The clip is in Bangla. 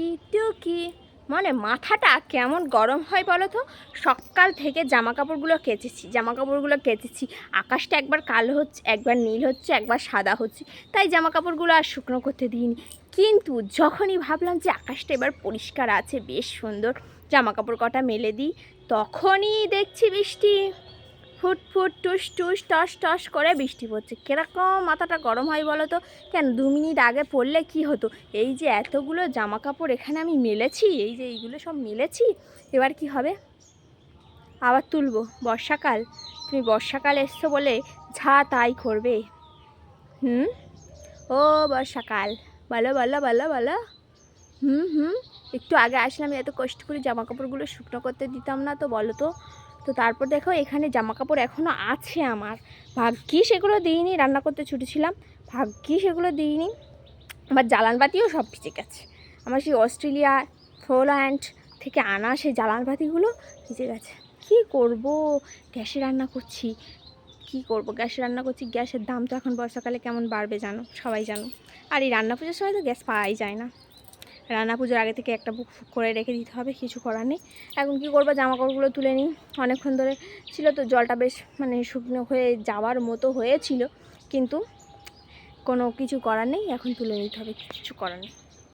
টুকি টুকি মানে মাথাটা কেমন গরম হয় বলো তো? সকাল থেকে জামা কাপড়গুলো কেচেছি জামা কাপড়গুলো কেচেছি। আকাশটা একবার কালো হচ্ছে, একবার নীল হচ্ছে, একবার সাদা হচ্ছে। তাই জামা কাপড়গুলো আর শুকনো করতে দিইনি। কিন্তু যখনই ভাবলাম যে আকাশটা এবার পরিষ্কার আছে, বেশ সুন্দর জামা কাপড় কটা মেলে দিই, তখনই দেখছি বৃষ্টি। ফুট ফুট টুস টুস টস টস করে বৃষ্টি পড়ছে। কীরকম মাথাটা গরম হয় বলো তো? কেন দু মিনিট আগে পড়লে কি হতো? এই যে এতগুলো জামা কাপড় এখানে আমি মেলেছি, এই যে এইগুলো সব মেলেছি, এবার কি হবে? আবার তুলবো। বর্ষাকাল। তুমি বর্ষাকাল এসছো বলে ঝা তাই করবে। হুম? ও বর্ষাকাল। বলো বলো বলো বলো। হুম হুম। একটু আগে আসলাম এত কষ্ট করে জামা কাপড়গুলো শুকনো করতে দিতাম না তো, বলো তো? তো তারপর দেখো এখানে জামা কাপড় এখনও আছে আমার। ভাগ্যিস সেগুলো দিইনি, রান্না করতে ছুটেছিলাম ভাগ্যিস সেগুলো দিইনি। আমার জ্বালান বাতিও সব ভিজে গেছে। আমার সেই অস্ট্রেলিয়া ফোল্যান্ড থেকে আনা সেই জ্বালান বাতিগুলো ভিজে গেছে। কী করব? গ্যাসে রান্না করছি। কি করব? গ্যাসে রান্না করছি। গ্যাসের দাম তো এখন বর্ষাকালে কেমন বাড়বে জানো? সবাই জানো। আর এই রান্না পুজোর সময় তো গ্যাস পাওয়াই যায় না। রান্না পুজোর আগে থেকে একটা বুক করে রেখে দিতে হবে, কিছু করার নেই। এখন কী করব জামা কাপড়গুলো তুলে নিই। অনেকক্ষণ ধরে ছিল তো, জলটা বেশ মানে শুকনো হয়ে যাওয়ার মতো হয়েছিল, কিন্তু কোনো কিছু করার নেই, এখন তুলে নিতে হবে, কিছু করার নেই।